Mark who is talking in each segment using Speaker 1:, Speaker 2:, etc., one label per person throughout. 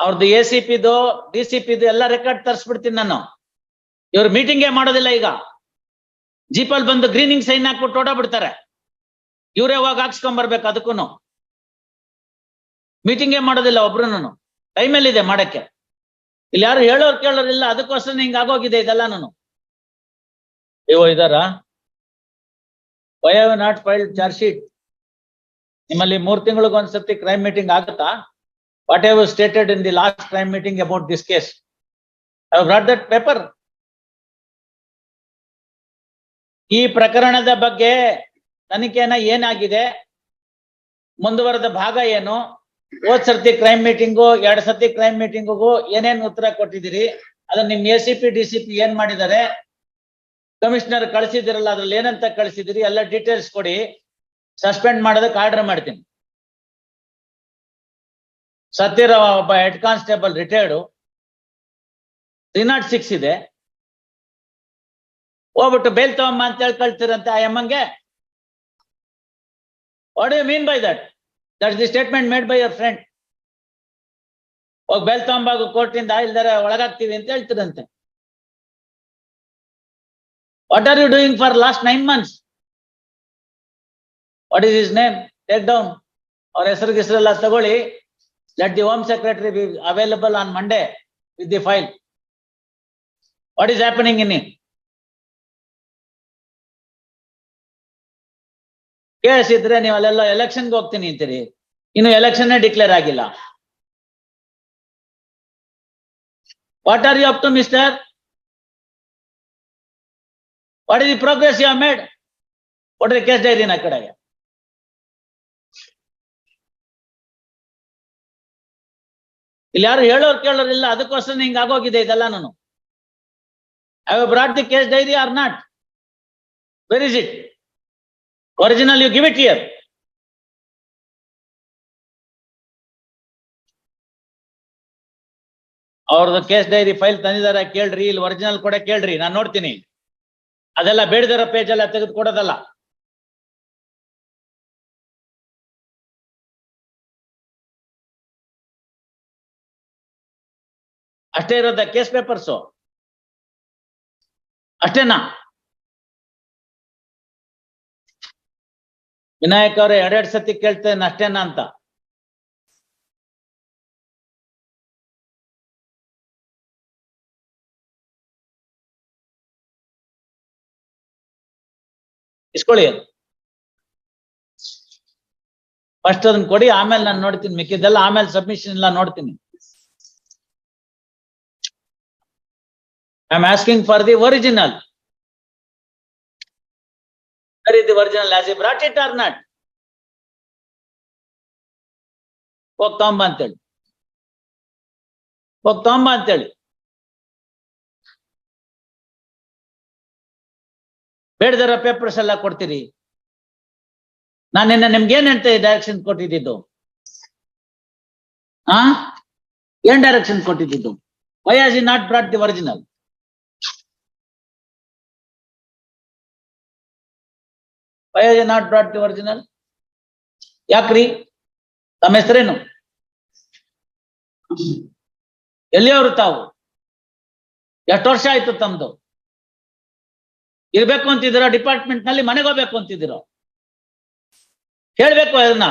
Speaker 1: ಅವ್ರದ್ದು A C ಪಿದು D C ಪಿದು ಎಲ್ಲ ರೆಕಾರ್ಡ್ ತರಿಸ್ಬಿಡ್ತೀನಿ ನಾನು. ಇವ್ರು ಮೀಟಿಂಗೇ ಮಾಡೋದಿಲ್ಲ ಈಗ. ಜೀಪಲ್ಲಿ ಬಂದು ಗ್ರೀನಿಂಗ್ ಸೈನ್ ಹಾಕ್ಬಿಟ್ಟು ಓಡಾಬಿಡ್ತಾರೆ ಇವರೇ ಹೋಗಿ ಹಾಕ್ಸ್ಕೊಂಬರ್ಬೇಕು ಅದಕ್ಕೂ ಮೀಟಿಂಗೇ ಮಾಡೋದಿಲ್ಲ ನಾನು ಟೈಮಲ್ಲಿ ಇದೆ ಮಾಡಕ್ಕೆ? ಇಲ್ಲಿ ಯಾರು ಹೇಳೋರ್ ಕೇಳೋರಿಲ್ಲ, ಅದಕ್ಕೋಸ್ಕರ ಹಿಂಗೆ ಆಗೋಗಿದೆ ಇದೆಲ್ಲ ನಾನು ಇವ ಇದಾರ why have not filed charge sheet ನಿಮ್ಮಲ್ಲಿ ಮೂರ್ ತಿಂಗಳಿಗೊಂದ್ಸತಿ ಕ್ರೈಮ್ ಮೀಟಿಂಗ್ ಆಗುತ್ತಾ? What stated in the last last meeting about this case. I have brought that paper ಈ ಪ್ರಕರಣದ ಬಗ್ಗೆ ತನಿಖೆನ ಏನಾಗಿದೆ? ಮುಂದುವರೆದ ಭಾಗ ಏನು? ಹೋದ್ ಸರ್ತಿ ಕ್ರೈಮ್ ಮೀಟಿಂಗು ಎರಡ್ ಸರ್ತಿ ಕ್ರೈಮ್ ಮೀಟಿಂಗಿಗೂ ಏನೇನ್ ಉತ್ತರ ಕೊಟ್ಟಿದ್ದೀರಿ? ಅದನ್ನ ನಿಮ್ A C P D C P ಏನ್ ಮಾಡಿದ್ದಾರೆ? ಕಮಿಷನರ್ ಕಳಿಸಿದಿರಲ್ಲ, ಅದ್ರಲ್ಲಿ ಏನಂತ ಕಳಿಸಿದಿರಿ ಎಲ್ಲ ಡೀಟೇಲ್ಸ್ ಕೊಡಿ. ಸಸ್ಪೆಂಡ್ ಮಾಡೋದಕ್ಕೆ ಆರ್ಡರ್ ಮಾಡ್ತೀನಿ. ಸತ್ಯರಾವ್ ಒಬ್ಬ head constable retired. Three nought six ಇದೆ. ಹೋಗ್ಬಿಟ್ಟು ಬೇಲ್ ತಗೊಂಬ ಅಂತ ಹೇಳಿ ಕಳ್ತೀರಂತೆ ಆ ಎಮ್ಮಂಗೆ. What you mean by that that the statement made by your friend ಹೋಗಿ ಬೇಲ್ ತಗೊಂಬಾಗು ಕೋರ್ಟಿಂದ ಇಲ್ದಾರೆ ಒಳಗಾಗ್ತೀವಿ ಅಂತ ಹೇಳ್ತೀರಂತೆ. What are you doing for last nine months what is his name take down ಅವ್ರ ಹೆಸರು ಗಿಸ್ರೆಲ್ಲ ತಗೊಳ್ಳಿ. Let the home secretary available on Monday with the file what is happening in it case ಇದ್ರೆ ನೀವು ಅಲ್ಲೆಲ್ಲ ಎಲೆಕ್ಷನ್ಗೆ ಹೋಗ್ತೀನಿ ಅಂತೀರಿ. ಇನ್ನು ಎಲೆಕ್ಷನ್ ಡಿಕ್ಲೇರ್ ಆಗಿಲ್ಲ. What are you up to mister what is the progress you made ಕೊಟ್ರೆ ಕೇಸ್ ಡೈರಿನ ಕಡೆಗೆ. ಇಲ್ಲಿ ಯಾರು ಹೇಳೋರ್ ಕೇಳೋರಿಲ್ಲ ಅದಕ್ಕೋಸ್ಕರ ಹಿಂಗ್ ಆಗೋಗಿದೆ ಇದೆಲ್ಲ ನಾನು. I brought the case diary are not where is it original you give it here ಅವ್ರದ್ದು ಕೇಸ್ ಡೈರಿ ಫೈಲ್ ತಂದಿದಾರ, ಕೇಳ್ರಿ, ಇಲ್ಲಿ ಒರಿಜಿನಲ್ ಕೂಡ ಕೇಳ್ರಿ, ನಾನು ನೋಡ್ತೀನಿ. ಅದೆಲ್ಲ ಬೇಡದಿರೋ ಪೇಜ್ ಎಲ್ಲ ತೆಗೆದು ಕೊಡೋದಲ್ಲ. ಅಷ್ಟೇ ಇರೋದ ಕೇಸ್ ಪೇಪರ್ಸು ಅಷ್ಟೇನಾ? ವಿನಾಯಕ್ ಅವ್ರೆ, ಎರಡೆರಡು ಸತಿ ಕೇಳ್ತೇನೆ ಅಷ್ಟೇನಾ ಅಂತ. ಇಸ್ಕೊಳ್ಳಿ. ಫಸ್ಟ್ ಅದನ್ನ ಕೊಡಿ, ಆಮೇಲೆ ನಾನು ನೋಡ್ತೀನಿ ಮಿಕ್ಕಿದ್ದೆಲ್ಲ, ಆಮೇಲೆ ಸಬ್ಮಿಷನ್ ಎಲ್ಲ ನೋಡ್ತೀನಿ. I am asking for the original Where is the original? Has he brought it or not? ಹೋಗ್ ತಗೊಂಬ ಅಂತೇಳಿ. ಹೋಗ್ ತಗೊಂಬ ಅಂತೇಳಿ. ಬೇಡದರ ಪೇಪರ್ಸ್ ಎಲ್ಲ ಕೊಡ್ತೀರಿ. ನಾನು ನಿನ್ನೆ ನಿಮ್ಗೆ ಏನ್ ಹೇಳ್ತಾ ಡೈರೆಕ್ಷನ್ ಕೊಟ್ಟಿದ್ದು? ಆ? ಏನ್ ಡೈರೆಕ್ಷನ್ ಕೊಟ್ಟಿದ್ದು? Why has he not brought the original why he not brought the original ಯಾಕ್ರಿ? ತಮ್ಮ ಹೆಸರೇನು? ಎಲ್ಲಿಯವರು ತಾವು? ಎಷ್ಟು ವರ್ಷ ಆಯ್ತು ತಮ್ದು? ಇರ್ಬೇಕು ಅಂತಿದ್ದೀರೋ? ಡಿಪಾರ್ಟ್ಮೆಂಟ್ನಲ್ಲಿ ಮನೆಗೆ ಹೋಗ್ಬೇಕು ಅಂತಿದ್ದೀರೋ? ಹೇಳ್ಬೇಕು ಅದನ್ನ.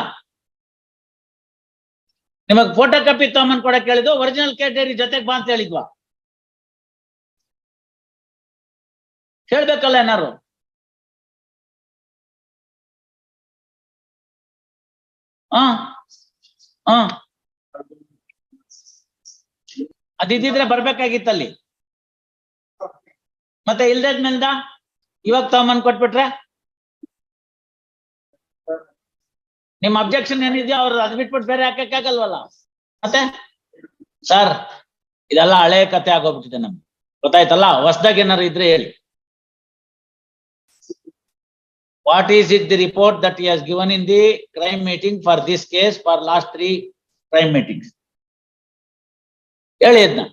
Speaker 1: ನಿಮಗ್ ಫೋಟೋ ಕಾಪಿ ತಗೊಂಬಂದ್ ಕೊಡಕ್ ಹೇಳಿದ್ವು ಒರಿಜಿನಲ್ ಕೇಟೇರಿ ಜೊತೆಗೆ ಬಾ ಅಂತ ಹೇಳಿದ್ವಾ. ಹೇಳ್ಬೇಕಲ್ಲ ಏನಾರು ಹಾ ಅದಿದ್ದಿದ್ರೆ ಬರ್ಬೇಕಾಗಿತ್ತಲ್ಲಿ. ಮತ್ತೆ ಇಲ್ದೇದ್ಮೇಲ್ದ ಇವಾಗ ತಗೊಂಬಂದ್ ಕೊಟ್ಬಿಟ್ರೆ? ನಿಮ್ ಅಬ್ಜೆಕ್ಷನ್ ಏನಿದೆಯೋ ಅವ್ರು ಅದ್ ಬಿಟ್ಬಿಟ್ಟು ಬೇರೆ ಹಾಕಕ್ಕಾಗಲ್ವಲ್ಲ ಮತ್ತೆ? ಸರ್, ಇದೆಲ್ಲ ಹಳೆ ಕತೆ ಆಗೋಗ್ಬಿಟ್ಟಿದೆ ನಮ್ಗೆ. ಗೊತ್ತಾಯ್ತಲ್ಲ? ಹೊಸ್ದಾಗ ಏನಾರು ಇದ್ರೆ ಹೇಳಿ. What is it the report that he has given in the crime meeting for this case for last three crime meetings? ಹೇಳಿ ಅದನ್ನ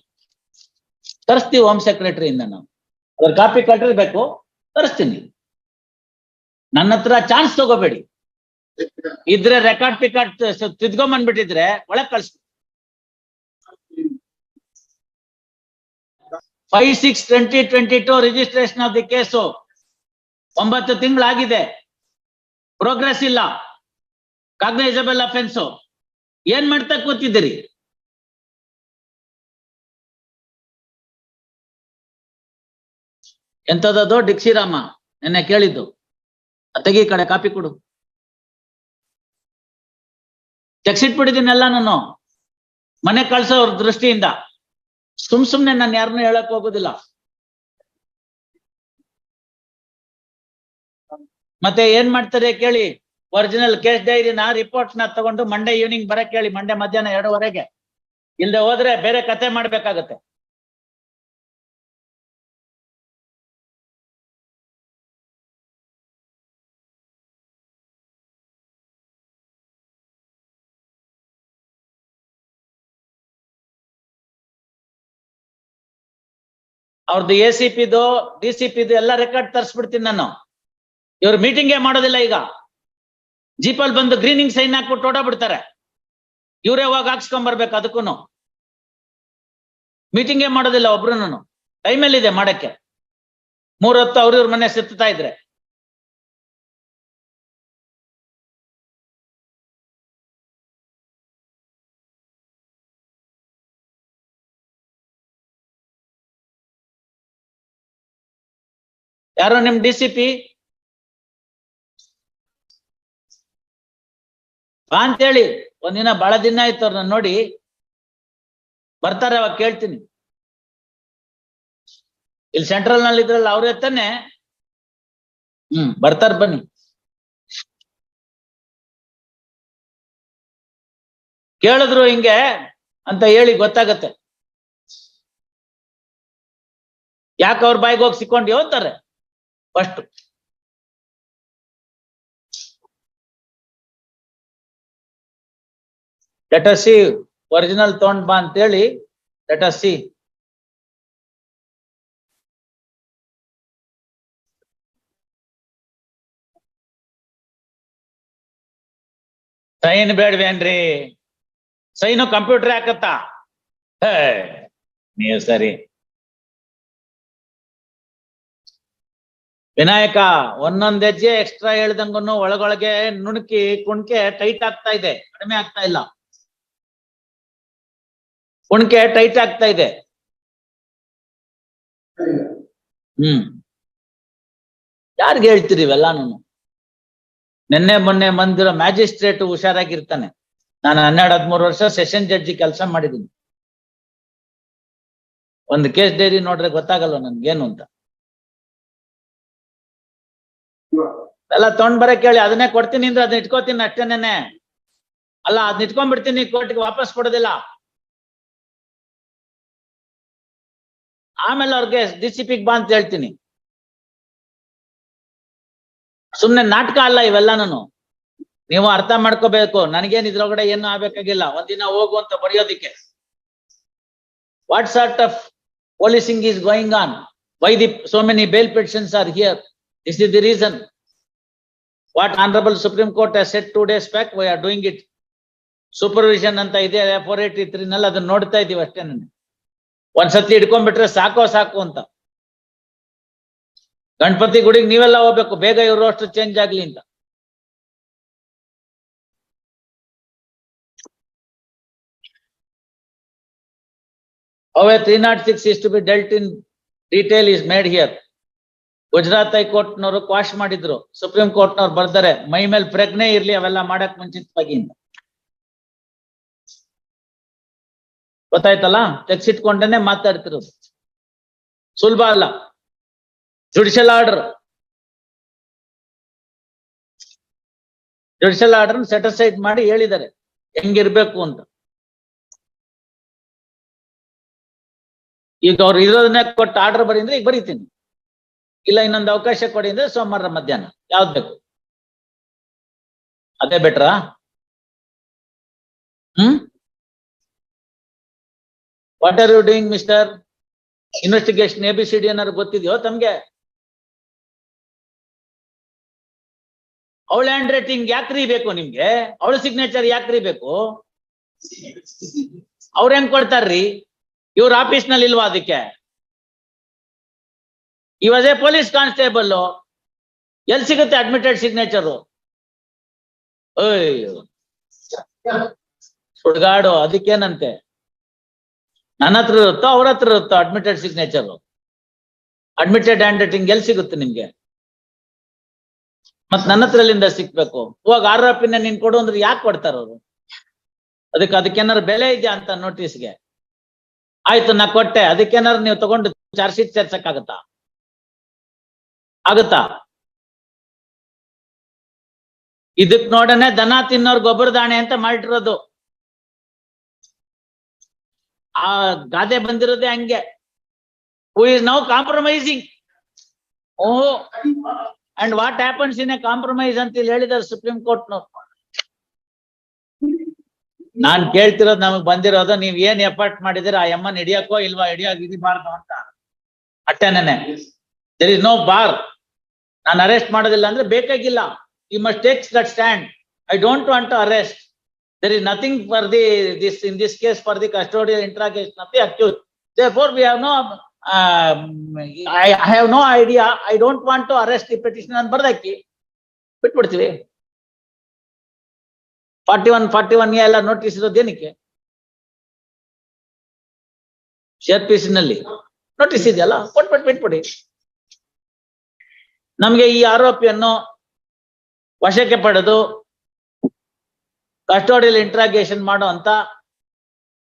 Speaker 1: ತರಿಸ್ತೀವಿ ಹೋಮ್ ಸೆಕ್ರೆಟರಿಯಿಂದ ನಾವು. ಅದ್ರ ಕಾಪಿ ಕಟ್ಟಿರ್ಬೇಕು, ತರಿಸ್ತೀನಿ. ನನ್ನ ಹತ್ರ ಚಾನ್ಸ್ ತಗೋಬೇಡಿ. ಇದ್ರೆ ರೆಕಾರ್ಡ್ ಪಿಕಾರ್ಡ್ ತಿದ್ಕೊಂಬಂದ್ಬಿಟ್ಟಿದ್ರೆ ಒಳಗ್ ಕಳ್ಸಿ five six twenty twenty two registration of the case ಒಂಬತ್ತು ತಿಂಗಳಾಗಿದೆ. ಪ್ರೋಗ್ರೆಸ್ ಇಲ್ಲ. ಕಾಗ್ನೈಸಬಲ್ ಅಫೆನ್ಸು ಏನ್ ಮಾಡ್ತಾ ಕೂತಿದ್ದೀರಿ? ಎಂತದದು ಡಿಕ್ಸಿರಾಮ ನಿನ್ನೆ ಕೇಳಿದ್ದು. ತೆಗಿ ಕಡೆ ಕಾಪಿ ಕೊಡು. ತೆಗ್ಸಿಟ್ಬಿಟ್ಟಿದ್ದೀನೆಲ್ಲ ನಾನು. ಮನೆ ಕಳ್ಸೋ ದೃಷ್ಟಿಯಿಂದ. ಸುಮ್ ಸುಮ್ನೆ ನಾನು ಯಾರನ್ನೂ ಹೇಳಕ್ ಹೋಗುದಿಲ್ಲ. ಮತ್ತೆ ಏನ್ ಮಾಡ್ತಾರೆ ಕೇಳಿ? ಒರಿಜಿನಲ್ ಕೇಸ್ ಡೈರಿನ ರಿಪೋರ್ಟ್ನ ತಗೊಂಡು ಮಂಡೇ ಈವ್ನಿಂಗ್ ಬರಕ್ ಕೇಳಿ ಮಂಡೇ ಮಧ್ಯಾಹ್ನ ಎರಡೂವರೆಗೆ. ಇಲ್ಲದೆ ಹೋದ್ರೆ ಬೇರೆ ಕತೆ ಮಾಡ್ಬೇಕಾಗತ್ತೆ. ಅವ್ರದ್ದು ಎ ಸಿ ಪಿದು ಡಿ ಸಿ ಪಿದು ಎಲ್ಲ ರೆಕಾರ್ಡ್ ತರಿಸ್ಬಿಡ್ತೀನಿ ನಾನು. ಇವ್ರು ಮೀಟಿಂಗೇ ಮಾಡೋದಿಲ್ಲ ಈಗ. ಜೀಪಲ್ ಬಂದು ಗ್ರೀನಿಂಗ್ ಸೈನ್ ಹಾಕ್ಬಿಟ್ಟು ಓಡಾಬಿಡ್ತಾರೆ ಇವ್ರೇ ಹೋಗಿ ಹಾಕ್ಸ್ಕೊಂಡ್ ಬರ್ಬೇಕು ಅದಕ್ಕೂನು ಮೀಟಿಂಗೇ ಮಾಡೋದಿಲ್ಲ ಒಬ್ರು ಟೈಮಲ್ಲಿ ಇದೆ ಮಾಡಕ್ಕೆ? ಮೂರ್ ಹೊತ್ತು ಅವ್ರ ಇವ್ರ ಮನೆ ಸುತ್ತಾ ಇದ್ರೆ. ಯಾರೋ ನಿಮ್ ಡಿ ಸಿ ಪಿ ಬಾ ಅಂತೇಳಿ. ಒಂದಿನ ಬಹಳ ದಿನ ಆಯ್ತು ಅವ್ರನ್ನ ನೋಡಿ. ಬರ್ತಾರೆ ಅವಾಗ ಕೇಳ್ತೀನಿ. ಇಲ್ಲಿ ಸೆಂಟ್ರಲ್ನಲ್ಲಿ ಇದ್ರಲ್ಲ ಅವ್ರೇ ತಾನೆ ಹ್ಮ್, ಬರ್ತಾರ ಬನ್ನಿ. ಕೇಳಿದ್ರು ಹಿಂಗೆ ಅಂತ ಹೇಳಿ ಗೊತ್ತಾಗತ್ತೆ. ಯಾಕೆ ಅವ್ರ ಬಾಯಿಗೆ ಹೋಗಿ ಸಿಕ್ಕೊಂಡು ಹೋಗ್ತಾರೆ first let us see original ತಗೊಂಡ್ ಬಾ ಅಂತೇಳಿ ಲೆಟ್ us see. ಸೈನ್ ಬೇಡ್ವೇನ್ರಿ ಸೈನು ಕಂಪ್ಯೂಟರ್ ಹಾಕತ್ತ? ನೀವು ಸರಿ. ವಿನಾಯಕ, ಒಂದೊಂದ್ ಹೆಜ್ಜೆ ಎಕ್ಸ್ಟ್ರಾ ಹೇಳ್ದಂಗನು ಒಳಗೊಳಗೆ ನುಣುಕಿ ಕುಣ್ಕೆ ಟೈಟ್ ಆಗ್ತಾ ಇದೆ. ಕಡಿಮೆ ಆಗ್ತಾ ಇಲ್ಲ. ಕುಣ್ಕೆ ಟೈಟ್ ಆಗ್ತಾ ಇದೆ. ಹ್ಮ್. ಯಾರಿಗೆ ಹೇಳ್ತೀರಿ ಇವೆಲ್ಲ ನಾನು? ನಿನ್ನೆ ಮೊನ್ನೆ ಬಂದಿರೋ ಮ್ಯಾಜಿಸ್ಟ್ರೇಟ್ ಹುಷಾರಾಗಿರ್ತಾನೆ. ನಾನು ಹನ್ನೆರಡು ಹದಿಮೂರು ವರ್ಷ ಸೆಷನ್ ಜಡ್ಜಿ ಕೆಲಸ ಮಾಡಿದ್ದೀನಿ. ಒಂದು ಕೇಸ್ ಡೈರಿ ನೋಡ್ರೆ ಗೊತ್ತಾಗಲ್ಲ ನನ್ಗೇನು ಅಂತ? ಎಲ್ಲ ತಗೊಂಡ್ ಬರಕ್ ಕೇಳಿ, ಅದನ್ನೇ ಕೊಡ್ತೀನಿ ಅಂದ್ರೆ ಅದನ್ನ ಇಟ್ಕೋತೀನಿ ಅಷ್ಟೇನೇನೆ. ಅಲ್ಲ, ಅದನ್ನ ಇಟ್ಕೊಂಡ್ಬಿಡ್ತೀನಿ ಕೋರ್ಟ್ಗೆ ವಾಪಸ್ ಕೊಡೋದಿಲ್ಲ. ಆಮೇಲೆ ಅವ್ರಿಗೆ ಡಿ ಸಿ ಪಿಗ್ ಬಾ ಅಂತ ಹೇಳ್ತೀನಿ. ಸುಮ್ನೆ ನಾಟಕ ಅಲ್ಲ ಇವೆಲ್ಲ ನಾನು ನೀವು ಅರ್ಥ ಮಾಡ್ಕೋಬೇಕು. ನನಗೇನ್ ಇದ್ರೊಳಗಡೆ ಏನು ಆಗ್ಬೇಕಾಗಿಲ್ಲ. ಒಂದಿನ ಹೋಗು ಅಂತ ಬರೆಯೋದಿಕ್ಕೆ. What sort of policing is going on why the so many bail petitions are here this is the reason what honourable Supreme Court set two days back why are doing it supervision ಅಂತ ಇದೆ four eight ತ್ರೀನಲ್ಲಿ ಅದನ್ನ ನೋಡ್ತಾ ಇದೀವಿ ಅಷ್ಟೇ ನಾನು. ಒಂದ್ಸತಿ ಹಿಡ್ಕೊಂಡ್ಬಿಟ್ರೆ ಸಾಕೋ ಸಾಕು ಅಂತ. ಗಣಪತಿ ಗುಡಿಗೆ ನೀವೆಲ್ಲ ಹೋಗ್ಬೇಕು, ಬೇಗ ಇವರು ಅಷ್ಟು ಚೇಂಜ್ ಆಗ್ಲಿ ಅಂತ. ಅವೇ three not six is to be dealt in detail is made here Gujarat ಹೈಕೋರ್ಟ್ನವರು quash ಮಾಡಿದ್ರು. ಸುಪ್ರೀಂ ಕೋರ್ಟ್ನವ್ರು ಬರ್ತಾರೆ, ಮೈ ಮೇಲೆ ಪ್ರಜ್ಞೆ ಇರ್ಲಿ, ಅವೆಲ್ಲ ಮಾಡಕ್ ಮುಂಚಿತವಾಗಿ ಗೊತ್ತಾಯ್ತಲ್ಲ? ತೆಗ್ಸಿಟ್ಕೊಂಡೇನೆ ಮಾತಾಡ್ತಿರೋದು. ಸುಲಭ ಅಲ್ಲ. Judicial order judicial order satisfied ಮಾಡಿ ಹೇಳಿದ್ದಾರೆ. ಹೆಂಗಿರ್ಬೇಕು ಅಂತ. ಈಗ ಅವ್ರು ಇರೋದನ್ನೇ ಕೊಟ್ಟು ಆರ್ಡರ್ ಬರೀ ಅಂದ್ರೆ ಈಗ ಬರೀತೀನಿ. ಇಲ್ಲ ಇನ್ನೊಂದು ಅವಕಾಶ ಕೊಡಿ ಅಂದ್ರೆ ಸೋಮವಾರ ಮಧ್ಯಾಹ್ನ. ಯಾವ್ದು ಬೇಕು? ಅದೇ ಬೆಟ್ರಾ? ಹ್ಮ್? What are you doing mister investigation A B C D ಏನಾದ್ರು ಗೊತ್ತಿದೆಯೋ ತಮ್ಗೆ? ಅವಳ ಹ್ಯಾಂಡ್ ರೈಟಿಂಗ್ ಯಾಕ್ರಿ ಬೇಕು ನಿಮ್ಗೆ? ಅವಳ ಸಿಗ್ನೇಚರ್ ಯಾಕ್ರಿ ಬೇಕು ಅವ್ರ ಹೆಂಗ್ ಕೊಡ್ತಾರ್ರಿ? ಇವ್ರ ಆಫೀಸ್ನಲ್ಲಿ ಇಲ್ವಾ ಅದಕ್ಕೆ? ಇವಾಗ ಪೊಲೀಸ್ ಕಾನ್ಸ್ಟೇಬಲ್ ಎಲ್ ಸಿಗುತ್ತೆ ಅಡ್ಮಿಟೆಡ್ ಸಿಗ್ನೇಚರು ಸುಡ್ಗಾಡು, ಅದಕ್ಕೇನಂತೆ? ನನ್ನ ಹತ್ರ ಇರುತ್ತೋ ಅವ್ರ ಹತ್ರ ಇರುತ್ತೋ admitted signature admitted handwriting ಎಲ್ಲಿ ಸಿಗುತ್ತೆ ನಿಮ್ಗೆ? ಮತ್ ನನ್ನ ಹತ್ರ ಎಲ್ಲಿಂದ ಸಿಕ್ಬೇಕು? ಇವಾಗ ಆಪಿನ ನೀನ್ ಕೊಡು ಅಂದ್ರೆ ಯಾಕೆ ಕೊಡ್ತಾರ ಅವರು? ಅದಕ್ಕೆ ಅದಕ್ಕೇನಾರು ಬೆಲೆ ಇದೆಯಾ ಅಂತ ನೋಟಿಸ್ಗೆ ಆಯ್ತು, ನಾ ಕೊಟ್ಟೆ. ಅದಕ್ಕೇನಾರು ನೀವು ತಗೊಂಡು ಚಾರ್ಜ್ ಶೀಟ್ ಸೇರ್ಸಕ್ ಆಗತ್ತಾ? ಆಗತ್ತಾ ಇದಕ್ ನೋಡನೆ ದನ ತಿನ್ನೋರ್ ಗೊಬ್ಬರ ದಾಣೆ ಅಂತ ಮಾಡಿಟ್ಟಿರೋದು ಆ ಗಾದೆ ಬಂದಿರೋದೇ ಹಂಗೆ. ಇಸ್ ನೌ ಕಾಂಪ್ರಮೈಸಿಂಗ್ ಓಹೋ and what happens in a compromise ಅಂತ ಇಲ್ಲಿ ಹೇಳಿದಾರೆ ಸುಪ್ರೀಂ ಕೋರ್ಟ್ ನವ್ರು ನಾನ್ ಕೇಳ್ತಿರೋದು ನಮಗ್ ಬಂದಿರೋದು, ನೀವ್ ಏನ್ ಎಫರ್ಟ್ ಮಾಡಿದಿರ, ಆ ಎಮ್ಮನ್ ಹಿಡಿಯಕ್ಕೋ ಇಲ್ವಾ ಹಿಡಿಯೋ ಹಿಡಿಬಾರ್ದು ಅಂತ. ಅಟ್ಟೆನೇನೆ. ದೇರ್ ಇಸ್ ನೋ ಬಾರ್ ನಾನು ಅರೆಸ್ಟ್ ಮಾಡೋದಿಲ್ಲ ಅಂದ್ರೆ ಬೇಕಾಗಿಲ್ಲ. You must takes that stand I don't want to arrest there is nothing for the this in this case for the custodial interrogation of the accuse therefore we have no um, I, I have no idea. I don't want to arrest the petitioner ಅಂತ ಬರ್ದಾಕಿ ಬಿಟ್ಬಿಡ್ತೀವಿ. Forty one forty one ಎಲ್ಲ notice ಇರೋದು ಏನಕ್ಕೆ? ಶೇರ್ನಲ್ಲಿ. Notice ಇದೆಯಲ್ಲ? ಕೊಟ್ಬಿಟ್ಟು ಬಿಟ್ಬಿಡಿ. ನಮ್ಗೆ ಈ ಆರೋಪಿಯನ್ನು ವಶಕ್ಕೆ ಪಡೆದು ಕಸ್ಟೋಡಿಯಲ್ ಇಂಟ್ರಾಗೇಷನ್ ಮಾಡೋ ಅಂತ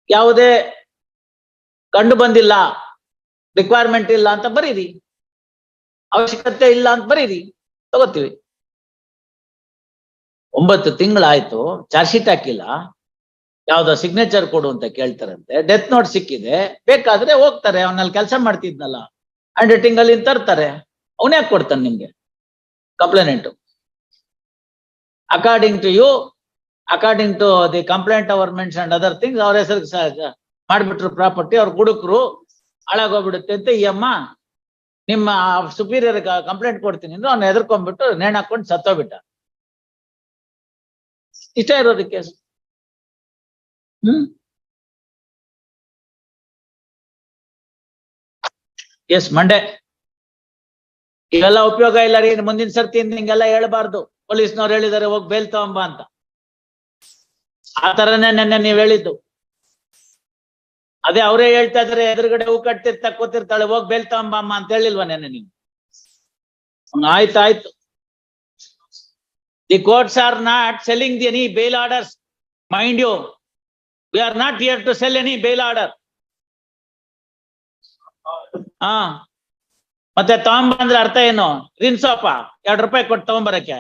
Speaker 1: ಯಾವುದೇ ಕಂಡು ಬಂದಿಲ್ಲ ರಿಕ್ವೈರ್ಮೆಂಟ್ ಇಲ್ಲ ಅಂತ ಬರೀರಿ. ಅವಶ್ಯಕತೆ ಇಲ್ಲ ಅಂತ ಬರೀರಿ, ತಗೋತೀವಿ. ಒಂಬತ್ತು ತಿಂಗಳಾಯ್ತು ಚಾರ್ಜ್ ಶೀಟ್ ಹಾಕಿಲ್ಲ. ಯಾವ್ದೋ ಸಿಗ್ನೇಚರ್ ಕೊಡು ಅಂತ ಕೇಳ್ತಾರಂತೆ. ಡೆತ್ ನೋಟ್ ಸಿಕ್ಕಿದೆ. ಬೇಕಾದ್ರೆ ಹೋಗ್ತಾರೆ, ಅವನಲ್ಲಿ ಕೆಲಸ ಮಾಡ್ತಿದ್ನಲ್ಲ. ಹ್ಯಾಂಡ್ ರೈಟಿಂಗ್ ಅಲ್ಲಿ ತರ್ತಾರೆ. ಅವನೇ ಕೊಡ್ತಾನೆ ನಿಮ್ಗೆ? Complainant according to you according to the complaint hour mention other things ಅವ್ರ ಹೆಸರು ಮಾಡ್ಬಿಟ್ರು ಪ್ರಾಪರ್ಟಿ ಅವ್ರ ಹುಡುಕ್ರು, ಹಾಳಾಗೋಗ್ಬಿಡುತ್ತೆ ಅಂತ ಈ ಅಮ್ಮ ನಿಮ್ಮ ಸುಪೀರಿಯರ್ ಕಂಪ್ಲೇಂಟ್ ಕೊಡ್ತೀನಿ ಅಂದ್ರೆ ಅವ್ನ ಹೆದರ್ಕೊಂಡ್ಬಿಟ್ಟು ನೇಣ್ ಹಾಕೊಂಡು ಸತ್ತೋಗ್ಬಿಟ್ಟ. ಇಷ್ಟ ಇರೋದು ಕೇಸ್. ಹ್ಮ್? ಎಸ್ ಮಂಡೆ ಇವೆಲ್ಲ ಉಪಯೋಗ ಇಲ್ಲ ರೀ ಮುಂದಿನ ಸರ್ತಿ ಹಿಂಗೆಲ್ಲ ಹೇಳ್ಬಾರ್ದು. ಪೊಲೀಸ್ನವ್ರು ಹೇಳಿದಾರೆ, ಹೋಗಿ ಬೇಲ್ ತಗೊಂಬ ಅಂತ. ಆ ತರನೇ ನೆನ್ನೆ ನೀವ್ ಹೇಳಿದ್ದು. ಅದೇ ಅವರೇ ಹೇಳ್ತಾ ಇದ್ರೆ, ಎದುರುಗಡೆ ಹೂ ಕಟ್ತಿರ್ತಾ ಕೂತಿರ್ತಾಳೆ, ಹೋಗ್ ಬೇಲ್ ತಗೊಂಬ ಅಮ್ಮ ಅಂತ ಹೇಳಿಲ್ವಾ ನೆನ್ನೆ ನೀವು ಆಯ್ತಾಯ್ತು ಆಯ್ತು ಆಯ್ತು. The courts are not selling the any bail orders mind you we are not here to sell any bail order ಹಾ. ಮತ್ತೆ ತಗೊಂಬಂದ್ರೆ ಅರ್ಥ ಏನು? ರಿನ್ಸೋಪ, ಎರಡ್ ರೂಪಾಯಿ ಕೊಟ್ಟು ತಗೊಂಬರಕ್ಕೆ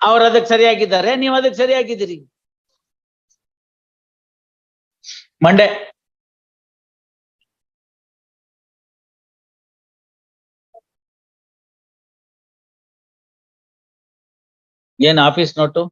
Speaker 1: ಅವ್ರು ಅದಕ್ಕೆ ಸರಿಯಾಗಿದ್ದಾರೆ ನೀವು ಅದಕ್ಕೆ ಸರಿಯಾಗಿದ್ದೀರಿ. ಮಂಡೆ. ಏನ್ ಆಫೀಸ್ ನೋಟು